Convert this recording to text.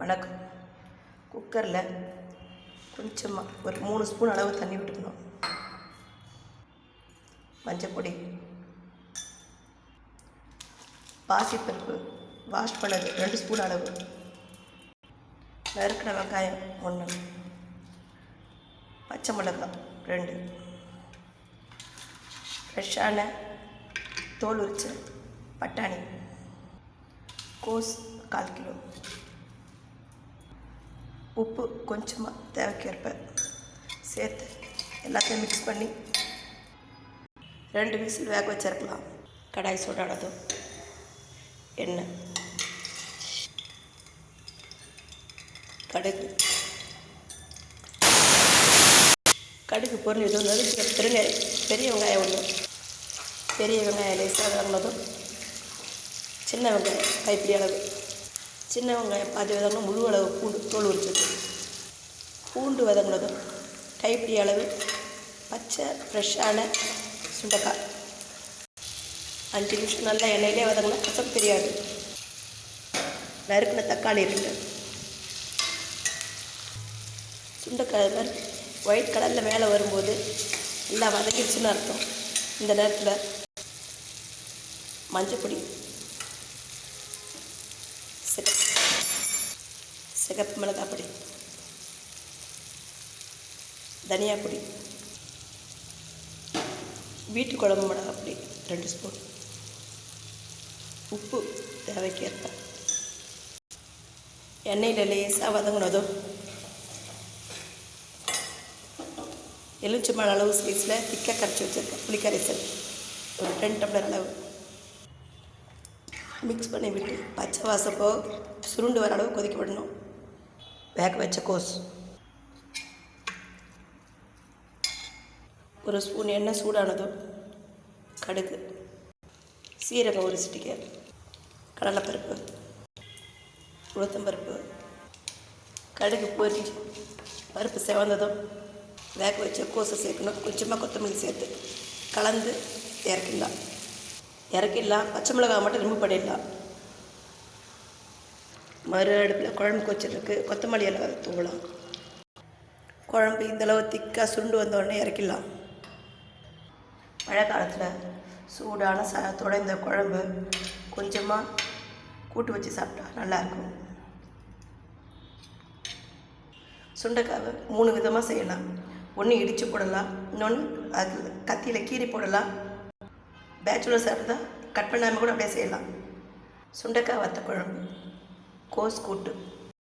வணக்கம். குக்கரில் கொஞ்சமாக ஒரு மூணு ஸ்பூன் அளவு தண்ணி விட்டுக்கணும். மஞ்சப்பொடி பாசிப்பருப்பு வாஷ் பண்ணது ரெண்டு ஸ்பூன் அளவு. நறுக்கிற வெங்காயம் ஒன்று பச்சை மிளகாய் ரெண்டு. ஃப்ரெஷ்ஷான தோல் உரிச்ச பட்டாணி. கோஸ் கால் கிலோ. உப்பு கொஞ்சமாக தேவைக்கேற்ப சேர்த்து எல்லாத்தையும் மிக்ஸ் பண்ணி ரெண்டு விசில் வேக வச்சிருக்கலாம். கடாய் சூடானதும் எண்ணெய். கடுகு. கடுகு பொருள் எதுவும் நறுக்கிற பெரிய வெங்காயம் ஒன்று பெரிய வெங்காயம் லேசாக வதங்கினதும் சின்ன வெங்காயம் கைப்பிடி அளவு. சின்ன வெங்காயம் பாதி வதங்கின முழு அளவு பூண்டு தோல் உரிச்சது பூண்டு வதங்கினதும் கைப்பிடி அளவு பச்சை ஃப்ரெஷ்ஷான சுண்டைக்காய். அஞ்சு நிமிஷம் நல்லா எண்ணெயிலே வதங்கினா கசப்பு தெரியாது. நறுக்கின தக்காளி இருக்கு சுண்டைக்காய் மாதிரி ஒயிட் கலரில் மேலே வரும்போது நல்லா வதக்கிடுச்சுன்னு அர்த்தம். இந்த நேரத்தில் மஞ்சள் பொடி சிகப்பு மிளகாய் பொடி தனியா பொடி வீட்டு குழம்பு மிளகாய் பொடி ரெண்டு ஸ்பூன் உப்பு தேவைக்கேற்ப. எண்ணெயில் லேசாக வதங்கினதும் எலுமிச்சம்பழம் அளவு சைஸில் திக்காக கரைச்சி வச்சுருக்கேன். புளிக்கரைசல் ஒரு ரெண்டு டம்ளர் அளவு. மிக்ஸ் பண்ணி விட்டு பச்சை வாசப்போ சுருண்டு வர அளவு கொதிக்க விடணும். வேக வச்ச கோஸ். ஒரு ஸ்பூன் எண்ணெய் சூடானதும் கடுகு சீரகம் ஒரு சிட்டிக்கை கடலைப்பருப்பு உளுத்தம்பருப்பு கடுகு பொரிஞ்சு பருப்பு செவந்ததும் வேக வச்ச கோஸை சேர்க்கணும். கொஞ்சமாக கொத்தமல்லி சேர்த்து கலந்து இறக்கிடலாம். இறக்கிடலாம். பச்சை மிளகாய் மட்டும் ரிமூவ் பண்ணிடலாம். மறு அடுப்பில் குழம்பு கொச்சிருக்கு கொத்தமல்லி எல்லாம் தூவலாம். குழம்பு இந்தளவு திக்காக சுருண்டு வந்த உடனே இறக்கிடலாம். மழை காலத்தில் சூடான சாதத்தோட இந்த குழம்பு கொஞ்சமாக கூட்டு வச்சு சாப்பிட்டா நல்லாயிருக்கும். சுண்டைக்காவை மூணு விதமாக செய்யலாம். ஒன்று இடித்து போடலாம். இன்னொன்று அது கத்தியில் கீறி போடலாம். பேச்சுலர்ஸாக இருந்தால் கட் பண்ணாமல் கூட அப்படியே செய்யலாம். சுண்டைக்காய் வத்த குழம்பு. கோஸ் கூட்டு.